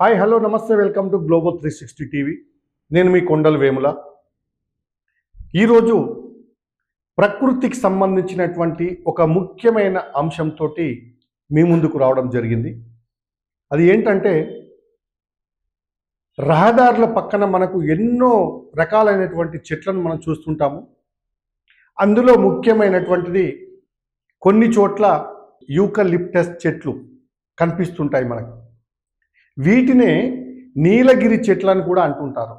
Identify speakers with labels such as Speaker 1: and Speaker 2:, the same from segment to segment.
Speaker 1: Hi hello నమస్తే welcome to global three sixty TV నేను మీ కొండల వేముల. ఈరోజు ప్రకృతికి సంబంధించినటువంటి ఒక ముఖ్యమైన అంశంతో మీ ముందుకు రావడం జరిగింది. అది ఏంటంటే రహదారుల పక్కన మనకు ఎన్నో రకాలైనటువంటి చెట్లను మనం చూస్తుంటాము. అందులో ముఖ్యమైనటువంటిది కొన్ని చోట్ల యూకలిప్టస్ చెట్లు కనిపిస్తుంటాయి మనకు. వీటినే నీలగిరి చెట్లు అని కూడా అంటుంటారు.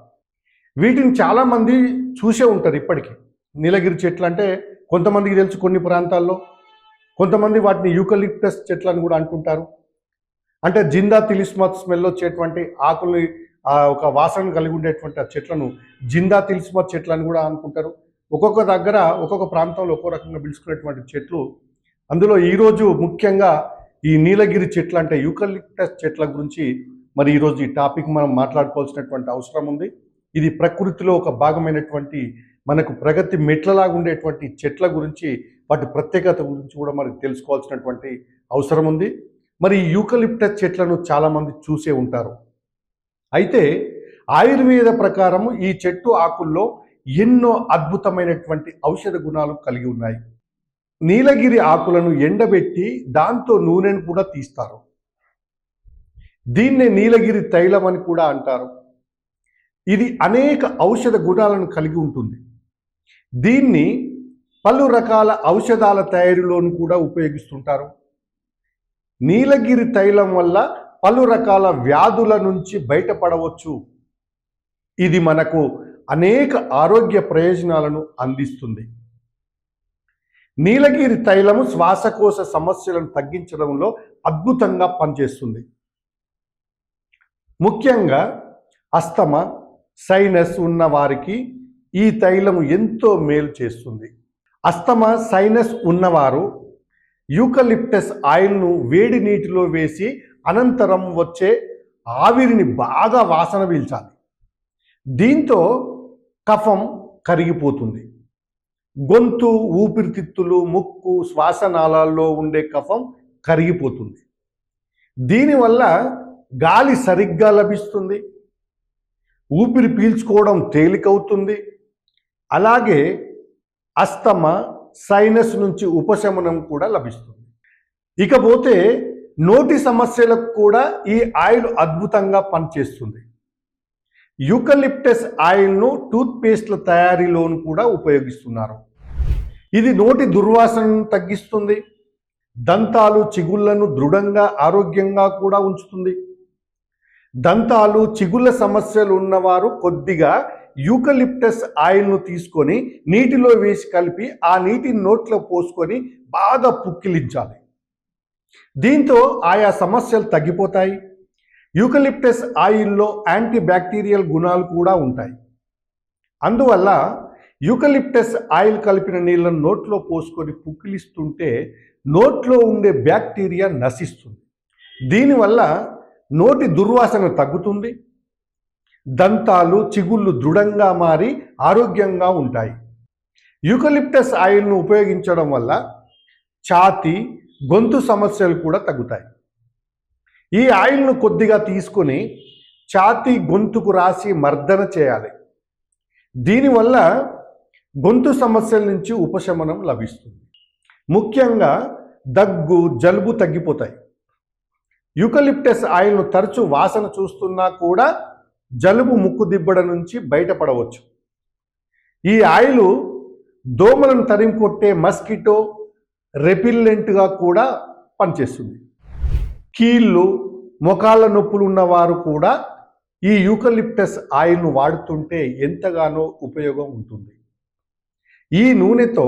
Speaker 1: వీటిని చాలామంది చూసే ఉంటారు ఇప్పటికీ. నీలగిరి చెట్లు అంటే కొంతమందికి తెలుసు కొన్ని ప్రాంతాల్లో. కొంతమంది వాటిని యూకలిప్టస్ చెట్లు అని కూడా అంటుంటారు. అంటే జిందా తిలిస్మత్ స్మెల్ వచ్చేటువంటి ఆకుల్ని ఒక వాసన కలిగి ఉండేటువంటి ఆ చెట్లను జిందా తిలిస్మత్ చెట్లు అని కూడా అనుకుంటారు. ఒక్కొక్క దగ్గర ఒక్కొక్క ప్రాంతంలో ఒక్కో రకంగా పిలుచుకునేటువంటి చెట్లు. అందులో ఈరోజు ముఖ్యంగా ఈ నీలగిరి చెట్లు అంటే యూకలిప్టస్ చెట్ల గురించి మరి ఈరోజు ఈ టాపిక్ మనం మాట్లాడుకోవాల్సినటువంటి అవసరం ఉంది. ఇది ప్రకృతిలో ఒక భాగమైనటువంటి మనకు ప్రగతి మెట్లలాగా ఉండేటువంటి చెట్ల గురించి వాటి ప్రత్యేకత గురించి కూడా మనకు తెలుసుకోవాల్సినటువంటి అవసరం ఉంది. మరి ఈ యూకలిప్టస్ చెట్లను చాలామంది చూసే ఉంటారు. అయితే ఆయుర్వేద ప్రకారము ఈ చెట్టు ఆకుల్లో ఎన్నో అద్భుతమైనటువంటి ఔషధ గుణాలు కలిగి ఉన్నాయి. నీలగిరి ఆకులను ఎండబెట్టి దాంతో నూనెను కూడా తీస్తారు. దీన్నే నీలగిరి తైలం అని కూడా అంటారు. ఇది అనేక ఔషధ గుణాలను కలిగి ఉంటుంది. దీన్ని పలు రకాల ఔషధాల తయారీలోను కూడా ఉపయోగిస్తుంటారు. నీలగిరి తైలం వల్ల పలు రకాల వ్యాధుల నుంచి బయటపడవచ్చు. ఇది మనకు అనేక ఆరోగ్య ప్రయోజనాలను అందిస్తుంది. నీలగిరి తైలము శ్వాసకోశ సమస్యలను తగ్గించడంలో అద్భుతంగా పనిచేస్తుంది. ముఖ్యంగా అస్తమ సైనస్ ఉన్న వారికి ఈ తైలము ఎంతో మేలు చేస్తుంది. అస్తమ సైనస్ ఉన్నవారు యూకలిప్టస్ ఆయిల్ను వేడి నీటిలో వేసి అనంతరం వచ్చే ఆవిరిని బాగా వాసన పీల్చాలి. దీంతో కఫం కరిగిపోతుంది. గొంతు ఊపిరితిత్తులు ముక్కు శ్వాసనాళాల్లో ఉండే కఫం కరిగిపోతుంది. దీనివల్ల గాలి సరిగ్గా లభిస్తుంది. ఊపిరి పీల్చుకోవడం తేలికవుతుంది. అలాగే అస్తమ సైనస్ నుంచి ఉపశమనం కూడా లభిస్తుంది. ఇకపోతే నోటి సమస్యలకు కూడా ఈ ఆయిల్ అద్భుతంగా పనిచేస్తుంది. యూకలిప్టస్ ఆయిల్ను టూత్పేస్ట్ల తయారీలోను కూడా ఉపయోగిస్తున్నారు. ఇది నోటి దుర్వాసనను తగ్గిస్తుంది. దంతాలు చిగుళ్ళను దృఢంగా ఆరోగ్యంగా కూడా ఉంచుతుంది. దంతాలు చిగుళ్ళ సమస్యలు ఉన్నవారు కొద్దిగా యూకలిప్టస్ ఆయిల్ను తీసుకొని నీటిలో వేసి కలిపి ఆ నీటిని నోట్లో పోసుకొని బాగా పుక్కిలించాలి. దీంతో ఆయా సమస్యలు తగ్గిపోతాయి. యూకలిప్టస్ ఆయిల్లో యాంటీ బ్యాక్టీరియల్ గుణాలు కూడా ఉంటాయి. అందువల్ల యూకలిప్టస్ ఆయిల్ కలిపిన నీళ్ళను నోట్లో పోసుకొని పుక్కిలిస్తుంటే నోట్లో ఉండే బ్యాక్టీరియా నశిస్తుంది. దీనివల్ల నోటి దుర్వాసన తగ్గుతుంది. దంతాలు చిగుళ్ళు దృఢంగా మారి ఆరోగ్యంగా ఉంటాయి. యూకలిప్టస్ ఆయిల్ను ఉపయోగించడం వల్ల ఛాతి గొంతు సమస్యలు కూడా తగ్గుతాయి. ఈ ఆయిల్ను కొద్దిగా తీసుకొని ఛాతీ గొంతుకు రాసి మర్దన చేయాలి. దీనివల్ల గొంతు సమస్యల నుంచి ఉపశమనం లభిస్తుంది. ముఖ్యంగా దగ్గు జలుబు తగ్గిపోతాయి. యూకలిప్టస్ ఆయిల్ను తరచు వాసన చూస్తున్నా కూడా జలుబు ముక్కు దిబ్బడ నుంచి బయటపడవచ్చు. ఈ ఆయిల్ దోమలను తరిమి కొట్టే మస్కిటో రెపిల్లెంట్గా కూడా పనిచేస్తుంది. కీళ్ళు మొకాళ్ళ నొప్పులు ఉన్నవారు కూడా ఈ యూకలిప్టస్ ఆయిల్ను వాడుతుంటే ఎంతగానో ఉపయోగం ఉంటుంది. ఈ నూనెతో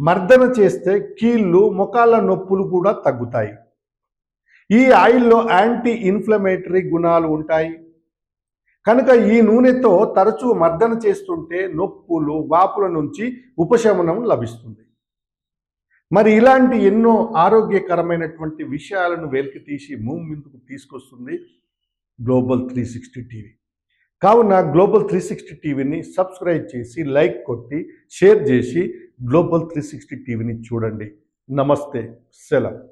Speaker 1: మర్దన చేస్తే కీళ్ళు మొకాళ్ళ నొప్పులు కూడా తగ్గుతాయి. ఈ ఆయిల్లో యాంటీ ఇన్ఫ్లమేటరీ గుణాలు ఉంటాయి. కనుక ఈ నూనెతో తరచూ మర్దన చేస్తుంటే నొప్పులు వాపుల నుంచి ఉపశమనం లభిస్తుంది. మరి ఇలాంటి ఎన్నో ఆరోగ్యకరమైనటువంటి విషయాలను వెలికి తీసి మూవ్ ముందుకు తీసుకొస్తుంది గ్లోబల్ త్రీ సిక్స్టీ టీవీ కావున గ్లోబల్ త్రీ సిక్స్టీ టీవీని సబ్స్క్రైబ్ చేసి లైక్ కొట్టి షేర్ చేసి గ్లోబల్ త్రీ సిక్స్టీ టీవీని చూడండి. నమస్తే. సెలవు.